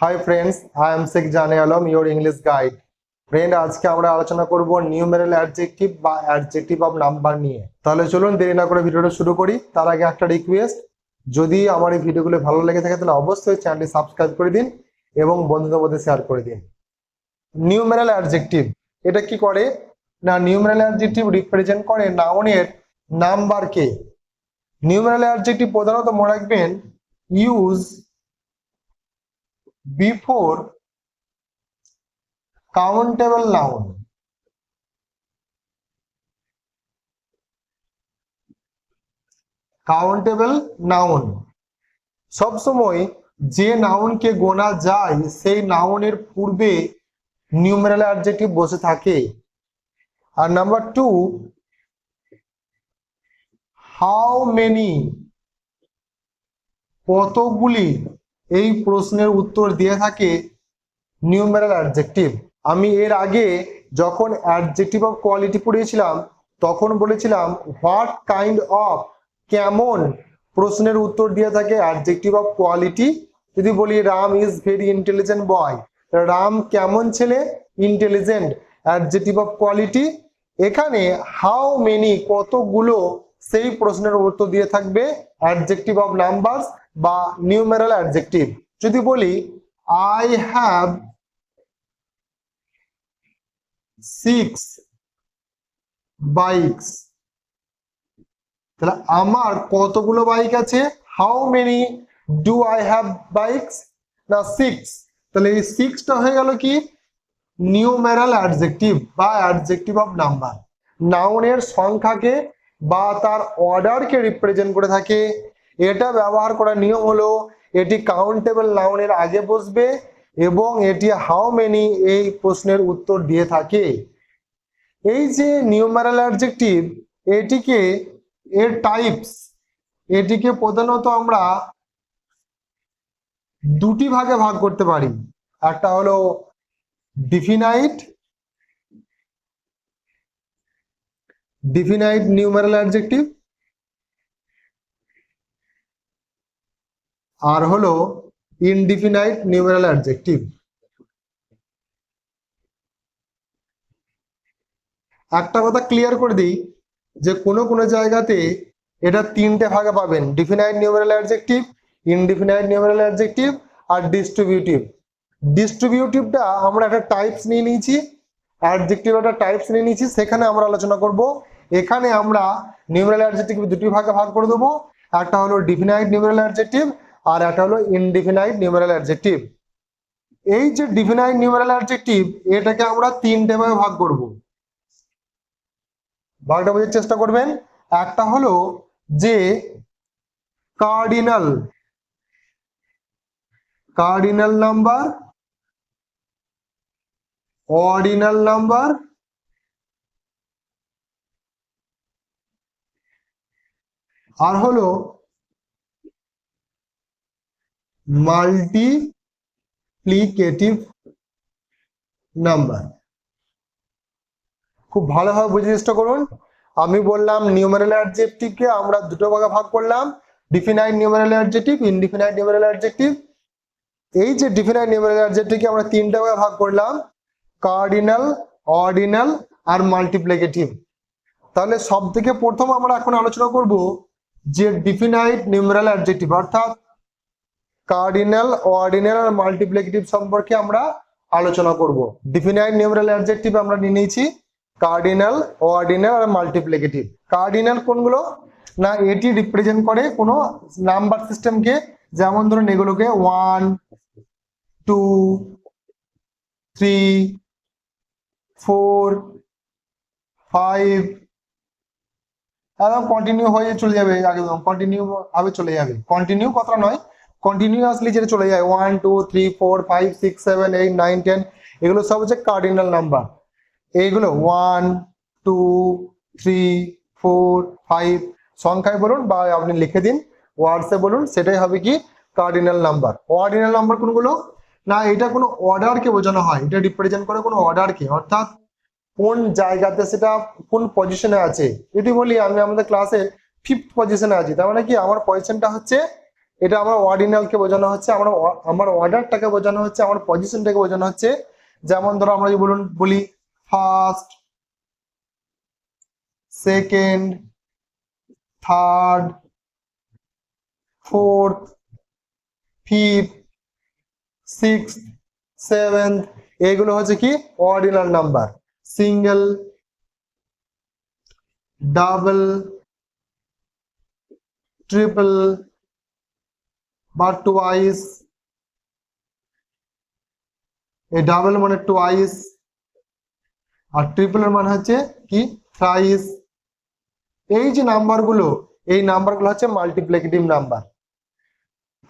Hi friends I am Sheikh Jane Alam your English guide friend আজকে আমরা আলোচনা করব নিউমেরাল অ্যাডজেক্টিভ বা অ্যাডজেক্টিভ অফ নাম্বার নিয়ে। তাহলে চলুন দেরি না করে ভিডিওটা শুরু করি। তার আগে একটা রিকোয়েস্ট যদি আমার এই ভিডিওগুলো ভালো লেগে থাকে তাহলে অবশ্যই চ্যানেলটি সাবস্ক্রাইব করে দিন এবং বন্ধুদের মধ্যে শেয়ার করে দিন। নিউমেরাল অ্যাডজেক্টিভ এটা কি করে? না নিউমেরাল অ্যাডজেক্টিভ রিপ্রেজেন্ট করে নাউনের নাম্বারকে নিউমেরাল অ্যাডজেক্টিভ প্রধানত মনে রাখবেন use before countable noun. Countable noun. সবসময় যে নাউনকে গোনা যায়, সেই নাউনের পূর্বে নিউমেরাল অ্যাডজেক্টিভ বসে থাকে। আর নাম্বার টু হাউ মেনি কতগুলি এই প্রশ্নের উত্তর দিয়ে থাকে নিউমেরাল অ্যাডজেক্টিভ আমি এর আগে যখন অ্যাডজেক্টিভ অফ কোয়ালিটি পড়িয়েছিলাম, তখন বলেছিলাম হোয়াট কাইন্ড অফ কেমন? প্রশ্নের উত্তর দিয়ে থাকে অ্যাডজেক্টিভ অফ কোয়ালিটি যদি বলি Ram is very intelligent boy Ram কেমন ছেলে? ইন্টেলিজেন্ট অ্যাডজেক্টিভ অফ কোয়ালিটি এখানে হাউ মেনি কতগুলো, সেই প্রশ্নের উত্তর দিয়ে থাকবে। অ্যাডজেক্টিভ অফ নাম্বারস বা নিউমেরাল অ্যাডজেক্টিভ যদি বলি আই হ্যাভ সিক্স বাইকস তাহলে আমার কতগুলো বাইক আছে? How many do I have bikes না সিক্স তাহলে এই সিক্সটা হয়ে গেল কি? নিউমেরাল অ্যাডজেক্টিভ বা অ্যাডজেক্টিভ অফ নাম্বার নাউনের সংখ্যাকে বা তার অর্ডারকে রিপ্রেজেন্ট করে থাকে এটা ব্যবহার করার নিয়ম হলো এটি কাউন্টেবল নাউনের আগে বসবে এবং এটি হাউ মেনি এই প্রশ্নের উত্তর দিয়ে থাকে। এই যে নিউমেরাল অ্যাডজেক্টিভ এটিকে এর টাইপস এটিকে প্রধানত আমরা দুটি ভাগে ভাগ করতে পারি। একটা হলো ডিফিনাইট ডিফিনাইট নিউমেরাল অ্যাডজেক্টিভ আর হলো ইনডিফিনাইট নিউমেরাল অ্যাডজেক্টিভ একটা কথা ক্লিয়ার করে দিই, যে কোনো কোনো জায়গাতে এটা তিনটে ভাগে পাবেন definite numeral adjective indefinite numeral adjective আর ডিস্ট্রিবিউটিভ ডিস্ট্রিবিউটিভটা আমরা একটা টাইপস নিয়ে নিয়েছি অ্যাডজেক্টিভ একটা টাইপস নিয়ে নিয়েছি, সেখানে আমরা আলোচনা করব। এখানে আমরা নিউমেরাল অ্যাডজেক্টিভ দুটি ভাগে ভাগ করে দেবো, একটা হলো ডিফিনাইট নিউমেরাল অ্যাডজেক্টিভ আর একটা হলো ইনডিফিনাইট নিউমেরাল অ্যাডজেক্টিভ এই যে ডিফিনাইট নিউমেরাল অ্যাডজেক্টিভ এটাকে আমরা তিনটে ভাবে ভাগ করব। ভাগটা বোঝার চেষ্টা করবেন। একটা হলো যে cardinal cardinal number ordinal number আর হলো মাল্টিপ্লিকেটিভ নাম্বার খুব ভালোভাবে বুঝে চেষ্টা করুন। আমি বললাম নিউমেরাল অ্যাডজেক্টিভকে আমরা দুটো ভাগে ভাগ করলাম। Definite numeral adjective indefinite numeral adjective এই যে ডিফিনাইট নিউমেরাল অ্যাডজেক্টিভকে আমরা তিনটা ভাগে ভাগ করলাম কার্ডিনাল অর্ডিনাল আর মাল্টিপ্লিকেটিভ তাহলে সব থেকে প্রথম আমরা এখন আলোচনা করব যে ডিফিনাইট নিউমেরাল অ্যাডজেক্টিভ অর্থাৎ কার্ডিনাল অর্ডিনাল আর মাল্টিপ্লিকেটিভ সম্পর্কে আমরা আলোচনা করব। ডিফিনাইট নিউমেরাল অ্যাডজেক্টিভ আমরা নিয়ে নিয়েছি। কার্ডিনাল অর্ডিনাল আর মাল্টিপ্লিকেটিভ কার্ডিনাল কোনগুলো? না, এটি রিপ্রেজেন্ট করে কোনো নাম্বার সিস্টেমকে যেমন ধরুন এগুলোকে one two three four five একদম কন্টিনিউ হয়ে চলে যাবে, একদম কন্টিনিউ ভাবে চলে যাবে। কন্টিনিউ কথা নয় কন্টিনিউয়াসলি যেটা চলে যায় one two three four five six seven eight nine ten এগুলো সব হচ্ছে কার্ডিনাল নাম্বার এইগুলো one two three four five সংখ্যায় বলুন বা আপনি লিখে দিন ওয়ার্ডসে বলুন, সেটাই হবে কি কার্ডিনাল নাম্বার অর্ডিনাল নাম্বার কোনগুলো? না, এটা কোনো অর্ডারকে বোঝানো হয়, এটা রিপ্রেজেন্ট করে কোনো অর্ডারকে অর্থাৎ কোন জায়গাতে সেটা কোন পজিশনে আছে। যদি বলি আমি আমাদের ক্লাসে ফিফথ পজিশনে আছি, তার মানে কি আমার পজিশনটা হচ্ছে এটা আমার অর্ডিনালকে বোঝানো হচ্ছে, আমার আমার অর্ডারটাকে বোঝানো হচ্ছে, আমার পজিশনটাকে বোঝানো হচ্ছে। যেমন ধরো আমরা যদি বলুন, বলি first second third fourth fifth six seventh এগুলো হচ্ছে কি? Ordinal number. Single, double, triple বা টোয়াইস এই ডাবল মানে টোয়াইস আর ট্রিপলের মানে হচ্ছে কি? থ্রাইস এই যে নাম্বারগুলো এই নাম্বারগুলো হচ্ছে মাল্টিপ্লিকেটিভ নাম্বার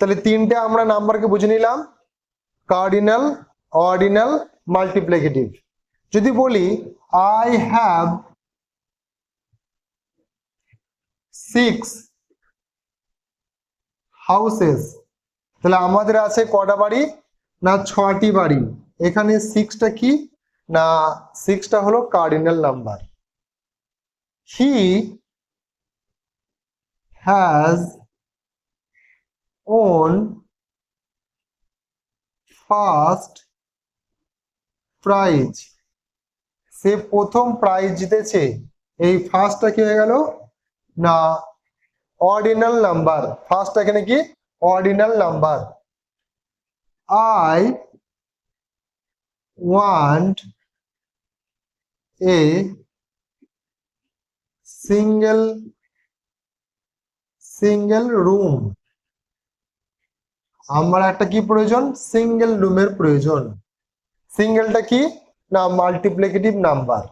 তাহলে তিনটে আমরা নাম্বারকে বুঝে নিলাম কার্ডিনাল অর্ডিনাল মাল্টিপ্লিকেটিভ যদি বলি আই হ্যাভ সিক্স হাউসেস তাহলে আমাদের আছে কটা বাড়ি? না, ছটি বাড়ি। এখানে সিক্সটা কি? না সিক্সটা হলো cardinal number he has won first prize সে প্রথম প্রাইজ জিতেছে। এই ফার্স্টটা কি হয়ে গেল? না অর্ডিনাল নাম্বার ফার্স্ট এখানে কি? Ordinal number I want a single single room আমার একটা কি প্রয়োজন? সিঙ্গেল রুমের প্রয়োজন। সিঙ্গেলটা কি? না মাল্টিপ্লিকেটিভ নাম্বার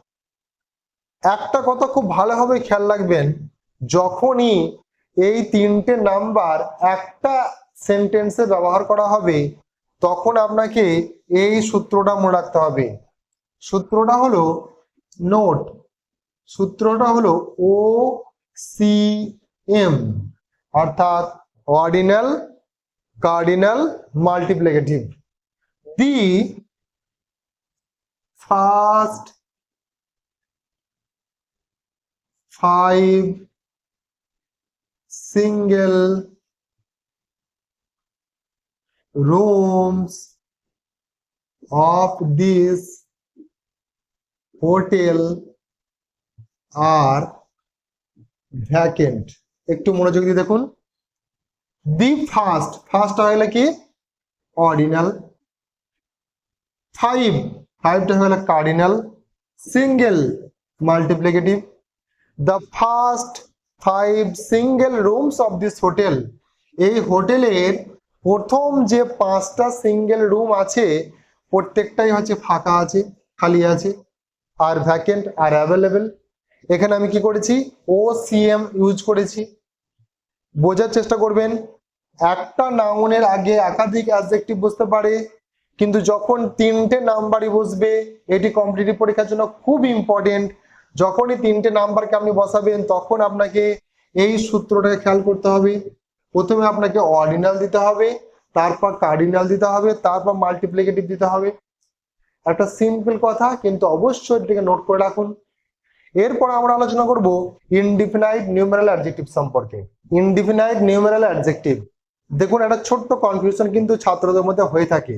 একটা কথা খুব ভালোভাবে খেয়াল রাখবেন, যখনই এই তিনটে নাম্বার একটা সেন্টেন্সে ব্যবহার করা হবে, তখন আপনাকে এই সূত্রটা মনে রাখতে হবে। সূত্রটা হলো নোট সূত্রটা হলো ও সি এম অর্থাৎ ordinal cardinal multiplicative the first five single rooms of this hotel are vacant. একটু মনোযোগ দিয়ে দেখুন। দি ফার্স্ট ফার্স্ট হয়ে কি? অর্ডিনাল ফাইভ ফাইভটা হয়ে cardinal single multiplicative the first five single rooms of this hotel এই হোটেলের প্রথম যে পাঁচটা সিঙ্গেল রুম আছে, প্রত্যেকটাই হচ্ছে ফাঁকা আছে, খালি আছে, আর ভ্যাকেন্ট আর অ্যাভেলেবেল এখানে আমি কি করেছি? ও সিএম ইউজ করেছি। বোঝার চেষ্টা করবেন, একটা নাউনের আগে একাধিক অ্যাডজেক্টিভ বসতে পারে, কিন্তু যখন তিনটে নাম্বারই বসবে, এটি কম্পিটিটিভ পরীক্ষার জন্য খুব ইম্পর্টেন্ট যখনই তিনটে নাম্বারকে আপনি বসাবেন, তখন আপনাকে এই সূত্রটাকে খেয়াল করতে হবে। প্রথমে আপনাকে অর্ডিনাল দিতে হবে, তারপর কার্ডিনাল দিতে হবে, তারপর মাল্টিপ্লিকেটিভ দিতে হবে। একটা সিম্পল কথা, কিন্তু অবশ্যই এটাকে নোট করে রাখুন। এরপর আমরা আলোচনা করব ইনডিফিনাইট নিউমেরাল অ্যাডজেক্টিভ সম্পর্কে। ইনডিফিনাইট নিউমেরাল অ্যাডজেক্টিভ দেখুন, একটা ছোট্ট কনফিউশন কিন্তু ছাত্রদের মধ্যে হয়ে থাকে।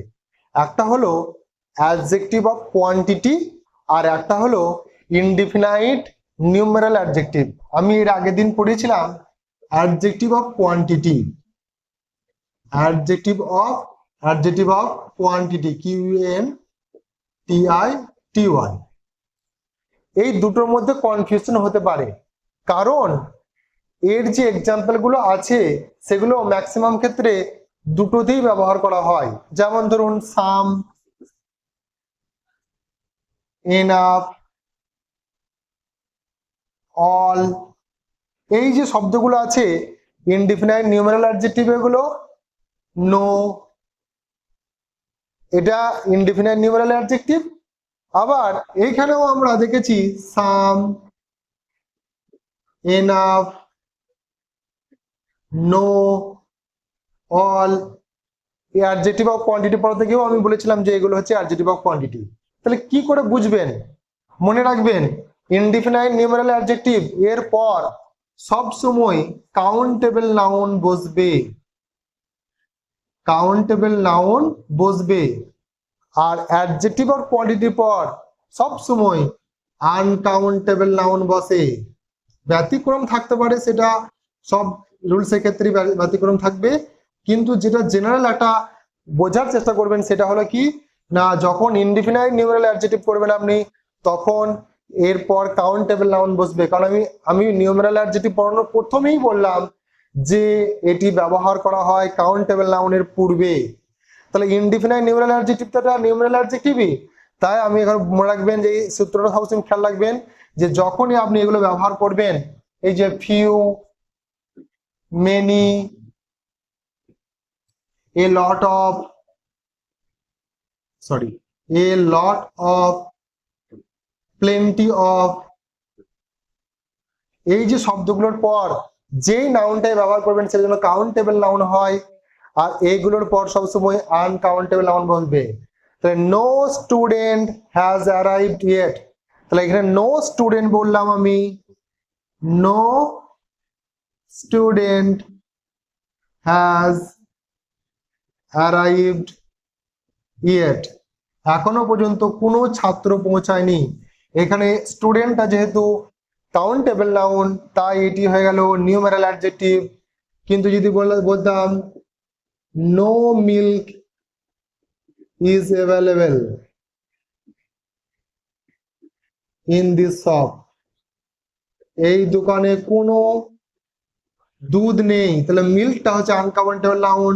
একটা হলো অ্যাডজেক্টিভ অফ কোয়ান্টিটি আর একটা হলো ইনডিফিনাইট নিউমেরাল অ্যাডজেক্টিভ আমি এর আগের দিন পড়েছিলাম adjective of quantity adjective of adjective of quantity Q N T I T Y এই দুটোর মধ্যে কনফিউশন হতে পারে, কারণ এর যে এক্সাম্পলগুলো আছে, সেগুলো ম্যাক্সিমাম ক্ষেত্রে দুটোতেই ব্যবহার করা হয়। যেমন ধরুন সাম এনাফ অল এই যে শব্দগুলো আছে ইনডিফিনাইট নিউমেরাল অ্যাডজেক্টিভ এগুলো নো এটা ইনডিফিনাইট নিউমেরাল অ্যাডজেক্টিভ আবার এইখানেও আমরা দেখেছি সাম এনাফ নো অল এই অ্যাডজেক্টিভ অফ কোয়ান্টিটি পড়াতে গিয়েও আমি বলেছিলাম যে এগুলো হচ্ছে অ্যাডজেক্টিভ অফ কোয়ান্টিটি তাহলে কি করে বুঝবেন? মনে রাখবেন ইনডিফিনাইট নিউমেরাল অ্যাডজেক্টিভ এর পর সব সময় কাউন্টেবল নাউন বসবে। কাউন্টেবল নাউন বসবে। আর অ্যাডজেক্টিভ আর কোয়ান্টিটির পর সব সময় আনকাউন্টেবল নাউন বসে। ব্যতিক্রম থাকতে পারে সেটা, সব রুলসের ক্ষেত্রে ব্যা- ব্যতিক্রম থাকবে। কিন্তু যেটা জেনারেল একটা বোঝার চেষ্টা করবেন সেটা হলো কি, না যখন ইনডিফিনাইট নিউমেরাল অ্যাডজেক্টিভ করবেন আপনি, তখন এরপর কাউন্টেবল নাউন বসবে। কারণ আমি আমি নিউমেরাল অ্যাডজেক্টিভ পড়ানোর প্রথমেই বললাম যে এটি ব্যবহার করা হয় কাউন্টেবল নাউনের পূর্বে। তাহলে ইনডিফিনাইট নিউমেরাল অ্যাডজেক্টিভটা নিউমেরাল অ্যাডজেক্টিভই তাই আমি এখন মনে রাখবেন যে এই সূত্রটা সবসময় খেয়াল রাখবেন যে যখনই আপনি এগুলো ব্যবহার করবেন, এই যে few many a lot of sorry a lot of plenty of এই যে শব্দগুলোর পর, যেই নাউনটাই ব্যবহার করবেন, সেটা যেন কাউন্টেবল নাউন হয়, আর এইগুলোর পর সবসময় আনকাউন্টেবল নাউন বলবে তাহলে no student has arrived yet তাহলে এখানে নো স্টুডেন্ট বললাম আমি। No student has arrived yet এখনও পর্যন্ত কোনো ছাত্র পৌঁছায়নি। এখানে স্টুডেন্টটা যেহেতু কাউন্টেবল নাউন তাই এটি হয়ে গেল নিউমেরাল অ্যাডজেক্টিভ কিন্তু যদি বল- বলতাম no milk is available in this shop এই দোকানে কোনো দুধ নেই। তাহলে মিল্কটা হচ্ছে আনকাউন্টেবল নাউন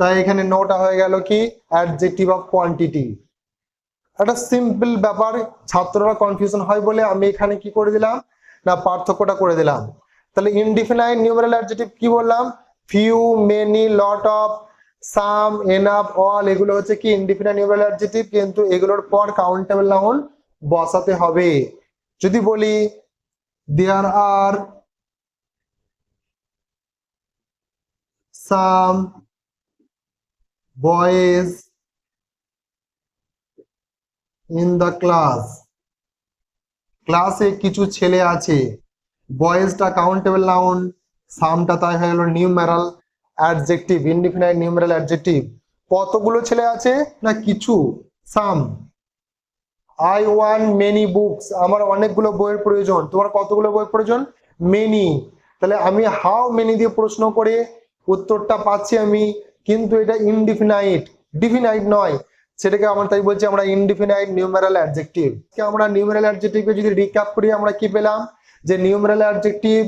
তাই এখানে নোটা হয়ে গেল কি? অ্যাডজেক্টিভ অফ কোয়ান্টিটি একটা সিম্পল ব্যাপার, ছাত্ররা কনফিউশন হয় বলে আমি এখানে কি করে দিলাম? না, পার্থক্যটা করে দিলাম। তাহলে ইনডিফিনাইট নিউমেরাল অ্যাডজেক্টিভ কি বললাম? Few many lot of some enough all এগুলো হচ্ছে কি ইনডিফিনাইট নিউমেরাল অ্যাডজেক্টিভ কিন্তু এগুলোর পর কাউন্টেবল নাউন বসাতে হবে। যদি বলি there are some boys in the class ক্লাসে কিছু ছেলে আছে। বয়েজটা কাউন্টেবল নাউন সামটা তাই হয়ে গেল numeral adjective indefinite numeral adjective কতগুলো ছেলে আছে? না কিছু some I want many books আমার অনেকগুলো বইয়ের প্রয়োজন। তোমার কতগুলো বইয়ের প্রয়োজন? মেনি তাহলে আমি হাউ মেনি দিয়ে প্রশ্ন করে উত্তরটা পাচ্ছি আমি, কিন্তু এটা ইনডিফিনাইট ডিফিনাইট নয়। সেটাকে আমরা তাই বলছি আমরা ইনডিফিনাইট নিউমেরাল অ্যাডজেক্টিভ আমরা নিউমেরাল অ্যাডজেক্টিভকে যদি রিক্যাপ করি, আমরা কি পেলাম? যে নিউমেরাল অ্যাডজেক্টিভ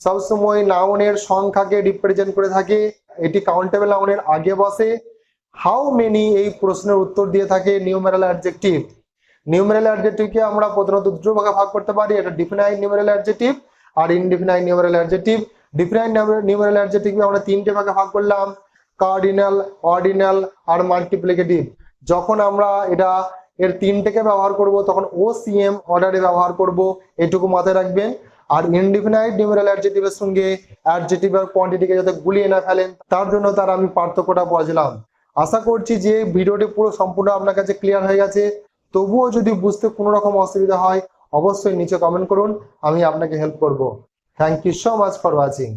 সবসময় নাউনের সংখ্যাকে রিপ্রেজেন্ট করে থাকে, এটি কাউন্টেবল নাউনের আগে বসে। হাউ মেনি এই প্রশ্নের উত্তর দিয়ে থাকে নিউমেরাল অ্যাডজেক্টিভ নিউমেরাল অ্যাডজেক্টিভকে আমরা প্রধানত দুটো ভাগে ভাগ করতে পারি এটা ডিফিনাইট নিউমেরাল অ্যাডজেক্টিভ আর indefinite numeral adjective definite numeral অ্যাডজেক্টিভকে আমরা তিনটে ভাগে ভাগ করলাম কার্ডিনাল অর্ডিনাল আর মাল্টিপ্লিকেটিভ যখন আমরা এটা এর তিনটেকে ব্যবহার করব, তখন ও সিএম অর্ডারে ব্যবহার করব, এটুকু মাথায় রাখবেন। আর ইনডিফিনাইট নিউমেরাল অ্যাডজেক্টিভের সঙ্গে অ্যাডজেক্টিভ আর কোয়ান্টিটিকে যাতে গুলিয়ে না ফেলেন, তার জন্য তার আমি পার্থক্যটা বুঝলাম আশা করছি যে ভিডিওটি পুরো সম্পূর্ণ আপনার কাছে ক্লিয়ার হয়ে গেছে। তবুও যদি বুঝতে কোনো রকম অসুবিধা হয়, অবশ্যই নিচে কমেন্ট করুন, আমি আপনাকে হেল্প করব। Thank you so much for watching